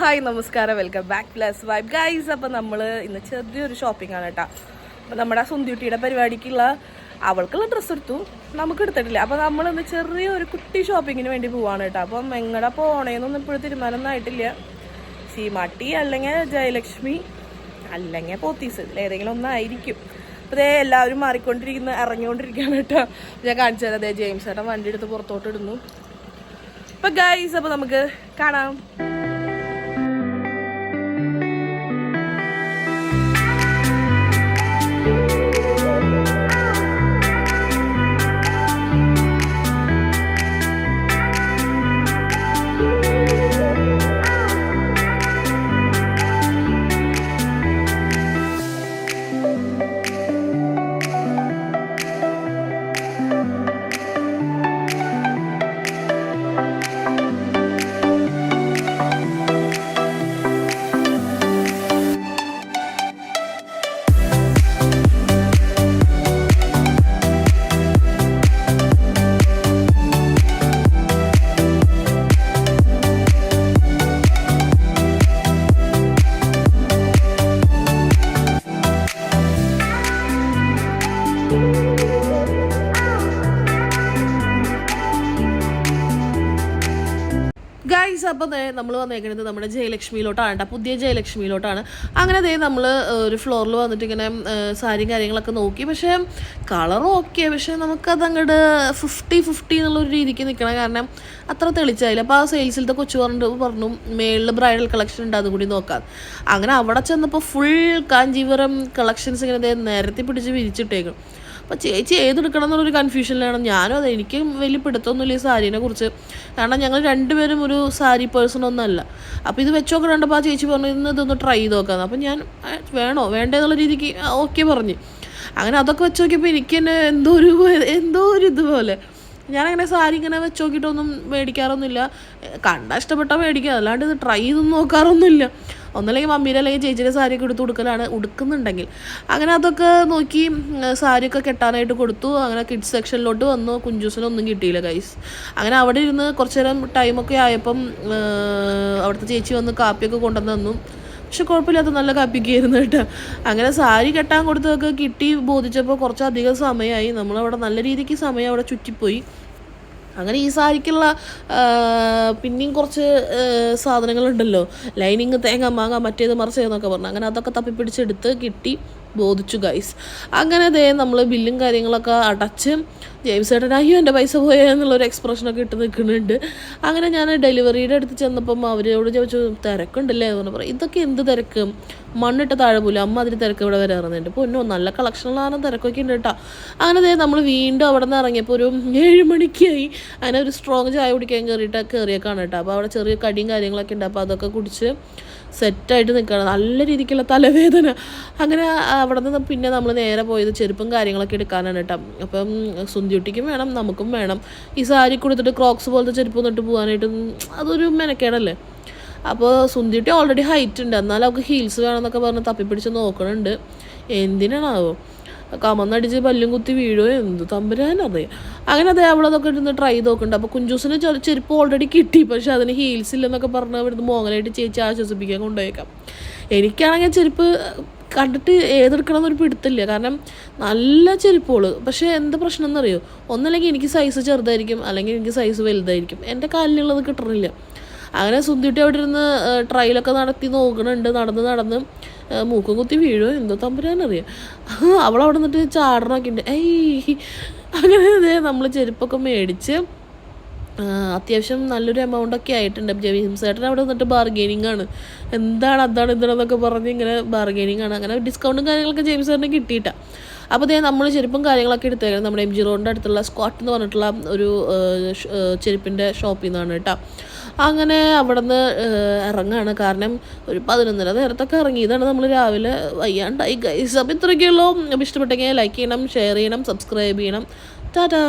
Hi നമസ്കാരം. Welcome back plus vibe guys അപ്പം നമ്മൾ ഇന്ന് ചെറിയൊരു ഷോപ്പിംഗ് ആണ് കേട്ടോ അപ്പം നമ്മുടെ സുന്ദുട്ടിയുടെ പരിപാടിക്കുള്ള അവൾക്കുള്ള ഡ്രസ്സ് എടുത്തു. നമുക്ക് എടുത്തിട്ടില്ല. അപ്പം നമ്മൾ ഇന്ന് ചെറിയൊരു കുട്ടി ഷോപ്പിങ്ങിന് വേണ്ടി പോവാണ് കേട്ടോ അപ്പം എങ്ങടെ പോണേന്നൊന്നും ഇപ്പോഴും തീരുമാനമൊന്നും ആയിട്ടില്ല. സീമാട്ടി അല്ലെങ്കിൽ ജയലക്ഷ്മി അല്ലെങ്കിൽ പോത്തീസ് ഏതെങ്കിലും ഒന്നായിരിക്കും. അപ്പോൾ ദേ എല്ലാവരും മാറിക്കൊണ്ടിരിക്കുന്ന ഇറങ്ങിക്കൊണ്ടിരിക്കുകയാണ് കേട്ടോ ഞാൻ കാണിച്ചു തരാം. ദേ ജെയിംസ് ചേട്ടൻ വണ്ടി എടുത്ത് പുറത്തോട്ട് ഇടുന്നു. അപ്പം ഗൈസ് അപ്പോൾ നമുക്ക് കാണാം. ഗൈസ് അപ്പം നമ്മൾ വന്നേക്കുന്നത് നമ്മുടെ ജയലക്ഷ്മിയിലോട്ടാണ്. കേട്ടോ പുതിയ ജയലക്ഷ്മിയിലോട്ടാണ്. അങ്ങനെ അതേ നമ്മൾ ഒരു ഫ്ലോറിൽ വന്നിട്ട് ഇങ്ങനെ സാരിയും കാര്യങ്ങളൊക്കെ നോക്കി. പക്ഷേ കളർ ഓക്കെ പക്ഷേ നമുക്കത് അങ്ങോട്ട് ഫിഫ്റ്റി ഫിഫ്റ്റി എന്നുള്ളൊരു രീതിക്ക് നിൽക്കണം കാരണം അത്ര തെളിച്ചായില്ല. അപ്പോൾ ആ സെയിൽസിലത്തെ കൊച്ചു പറഞ്ഞിട്ട് പറഞ്ഞു മേളിൽ ബ്രൈഡൽ കളക്ഷൻ ഉണ്ട് അതുകൂടി നോക്കാം. അങ്ങനെ അവിടെ ചെന്നപ്പോൾ ഫുൾ കാഞ്ചീപുരം കളക്ഷൻസ് ഇങ്ങനെ നിരത്തി പിടിച്ച് വിരിച്ചിട്ടേക്കും. അപ്പോൾ ചേച്ചി ഏതെടുക്കണം എന്നുള്ളൊരു കൺഫ്യൂഷനിലാണ് ഞാനും അത് എനിക്ക് വലിയ പിടുത്തമൊന്നുമില്ല ഈ സാരീനെ കുറിച്ച്. കാരണം ഞങ്ങൾ രണ്ടുപേരും ഒരു സാരി പേഴ്സൺ ഒന്നല്ല. അപ്പോൾ ഇത് വെച്ചൊക്കെ കണ്ടപ്പോൾ ആ ചേച്ചി പറഞ്ഞു ഇന്ന് ഇതൊന്ന് ട്രൈ ചെയ്ത് നോക്കാം അപ്പോൾ ഞാൻ വേണോ? വേണ്ടേ എന്നുള്ള രീതിക്ക് ഓക്കെ പറഞ്ഞു. അങ്ങനെ അതൊക്കെ വെച്ച് നോക്കിയപ്പോൾ എനിക്ക് തന്നെ എന്തോ ഒരു എന്തോ ഒരു ഇതുപോലെ. ഞാനങ്ങനെ സാരി ഇങ്ങനെ വെച്ച് നോക്കിയിട്ടൊന്നും മേടിക്കാറൊന്നുമില്ല. കണ്ടാൽ ഇഷ്ടപ്പെട്ടാൽ മേടിക്കുക. അല്ലാണ്ട് ഇത് ട്രൈ ചെയ്തൊന്നും നോക്കാറൊന്നുമില്ല. ഒന്നല്ലെങ്കിൽ മമ്മീരെ അല്ലെങ്കിൽ ചേച്ചിയുടെ സാരിയൊക്കെ എടുത്ത് കൊടുക്കലാണ് ഉടുക്കുന്നുണ്ടെങ്കിൽ. അങ്ങനെ അതൊക്കെ നോക്കി സാരിയൊക്കെ കെട്ടാനായിട്ട് കൊടുത്തു. അങ്ങനെ കിഡ്സ് സെക്ഷനിലോട്ട് വന്നു. കുഞ്ചൂസിനൊന്നും കിട്ടിയില്ല ഗൈസ് അങ്ങനെ അവിടെ ഇരുന്ന് കുറച്ച് നേരം ടൈമൊക്കെ ആയപ്പം അവിടുത്തെ ചേച്ചി വന്ന് കാപ്പിയൊക്കെ കൊണ്ടുവന്നു പക്ഷെ കുഴപ്പമില്ലാത്ത നല്ല കാപ്പിക്കായിരുന്നു കേട്ടോ. അങ്ങനെ സാരി കെട്ടാൻ കൊടുത്തതൊക്കെ കിട്ടി ബോധിച്ചപ്പോൾ കുറച്ചധികം സമയമായി നമ്മളവിടെ നല്ല രീതിക്ക് സമയം അവിടെ ചുറ്റിപ്പോയി. അങ്ങനെ ഈ സാരിക്കുള്ള പിന്നെയും കുറച്ച് സാധനങ്ങളുണ്ടല്ലോ. ലൈനിങ് തേങ്ങ മാങ്ങ മറ്റേത് മറിച്ചതെന്നൊക്കെ പറഞ്ഞു. അങ്ങനെ അതൊക്കെ തപ്പിപ്പിടിച്ചെടുത്ത് കിട്ടി ബോധിച്ചു ഗൈസ് അങ്ങനെ ദേ നമ്മൾ ബില്ലും കാര്യങ്ങളൊക്കെ അടച്ച് ജെയിംസ് ചേട്ടൻ അയ്യോ എന്റെ പൈസ പോയെന്നുള്ളൊരു എക്സ്പ്രഷനൊക്കെ ഇട്ട് നിൽക്കുന്നുണ്ട്. അങ്ങനെ ഞാൻ ഡെലിവറിയുടെ അടുത്ത് ചെന്നപ്പം അവരോട് ചോദിച്ചു തിരക്കുണ്ടല്ലേ? എന്ന് പറയും ഇതൊക്കെ എന്ത് തിരക്ക്? മണ്ണിട്ട താഴെ പോലും അമ്മ അതിന് തിരക്ക് ഇവിടെ വരാറുണ്ട് പൊന്നോ നല്ല കളക്ഷനിലാണ് തിരക്കൊക്കെ ഉണ്ട് കേട്ടോ. അങ്ങനെ നമ്മൾ വീണ്ടും അവിടെ നിന്ന് ഇറങ്ങിയപ്പോൾ ഒരു ഏഴ് മണിക്കായി അങ്ങനെ ഒരു സ്ട്രോങ് ചായ കുടിക്കാൻ കയറിയിട്ട് കയറിയേക്കാണ് കേട്ടോ. അപ്പോൾ അവിടെ ചെറിയ കടിയും കാര്യങ്ങളൊക്കെ ഉണ്ട്. അപ്പോൾ അതൊക്കെ കുടിച്ച് സെറ്റായിട്ട് നിൽക്കുകയാണ്. നല്ല രീതിക്കുള്ള തലവേദന. അങ്ങനെ അവിടെ നിന്ന് പിന്നെ നമ്മൾ നേരെ പോയത് ചെരുപ്പും കാര്യങ്ങളൊക്കെ എടുക്കാനാണ് കേട്ടോ. അപ്പം സുന്ദിയുട്ടിക്കും വേണം നമുക്കും വേണം. ഈ സാരി കൊടുത്തിട്ട് ക്രോക്സ് പോലത്തെ ചെരുപ്പ് എന്നിട്ട് പോകാനായിട്ട് അതൊരു മെനക്കേടല്ലേ? അപ്പോൾ സുന്ദിട്ടി ഓൾറെഡി ഹൈറ്റ് ഉണ്ട്. എന്നാൽ അവൾക്ക് ഹീൽസ് വേണമെന്നൊക്കെ പറഞ്ഞ് തപ്പിപ്പിടിച്ച് നോക്കണുണ്ട്. എന്തിനാണാവോ? കമന്നടിച്ച് പല്ലും കുത്തി വീഴോ? എന്ത് തമ്പുരാനറിയാം അങ്ങനെ അതേ അവളതൊക്കെ ഇരുന്ന് ട്രൈ ചെയ്ത് നോക്കുന്നുണ്ട്. അപ്പോൾ കുഞ്ചൂസിന് ചെരുപ്പ് ഓൾറെഡി കിട്ടി. പക്ഷെ അതിന് ഹീൽസ് ഇല്ലെന്നൊക്കെ പറഞ്ഞ് ഇവിടുന്ന് മോങ്ങലായിട്ട് ചേച്ചി ആശ്വസിപ്പിക്കാൻ കൊണ്ടുപോയേക്കാം. എനിക്കാണെങ്കിൽ ചെരുപ്പ് കണ്ടിട്ട് ഏതെടുക്കണം എന്നൊരു പിടുത്തില്ല. കാരണം നല്ല ചെരുപ്പുകൾ പക്ഷേ എന്ത് പ്രശ്നം എന്നറിയോ ഒന്നല്ലെങ്കിൽ എനിക്ക് സൈസ് ചെറുതായിരിക്കും അല്ലെങ്കിൽ എനിക്ക് സൈസ് വലുതായിരിക്കും. എന്റെ കാലിലുള്ളത് കിട്ടണില്ല. അങ്ങനെ സുന്ദിട്ടി അവിടെ ഇരുന്ന് ട്രയലൊക്കെ നടത്തി നോക്കണുണ്ട്. നടന്ന് നടന്ന് മൂക്കും കുത്തി വീഴോ എന്തോ തമ്പുരാനറിയാം. അവളവിടെ നിന്നിട്ട് ചാടണമൊക്കെ ഉണ്ട്. ഏയ് അങ്ങനെ നമ്മൾ ചെരുപ്പൊക്കെ മേടിച്ച് അത്യാവശ്യം നല്ലൊരു എമൗണ്ട് ഒക്കെ ആയിട്ടുണ്ട്. ജെയിംസ് ചേട്ടൻ അവിടെ നിന്നിട്ട് ബാർഗെയിനിങ് ആണ്. എന്താണ് അതാണ് ഇതാണെന്നൊക്കെ പറഞ്ഞ് ഇങ്ങനെ ബാർഗെയിനിങ് ആണ്. അങ്ങനെ ഡിസ്കൗണ്ടും കാര്യങ്ങളൊക്കെ ജെയിംസ് ചേട്ടന് കിട്ടിയിട്ട. അപ്പോൾ അതേ നമ്മൾ ചെരുപ്പും കാര്യങ്ങളൊക്കെ എടുത്തേക്കാം നമ്മുടെ എം ജി റോഡിന്റെ അടുത്തുള്ള സ്ക്വാട്ട് എന്ന് പറഞ്ഞിട്ടുള്ള ഒരു ചെരുപ്പിന്റെ ഷോപ്പിൽ നിന്നാണ് കേട്ടോ. അങ്ങനെ അവിടെ നിന്ന് ഇറങ്ങാണ്. കാരണം ഒരു പതിനൊന്നര നേരത്തൊക്കെ ഇറങ്ങി ഇതാണ് നമ്മൾ രാവിലെ. വയ്യാണ്ടായി ഗൈസ് അപ്പോൾ ഇത്രയൊക്കെയുള്ളൂ. അപ്പോൾ ഇഷ്ടപ്പെട്ടെങ്കിൽ ലൈക്ക് ചെയ്യണം ഷെയർ ചെയ്യണം സബ്സ്ക്രൈബ് ചെയ്യണം. ടാറ്റാ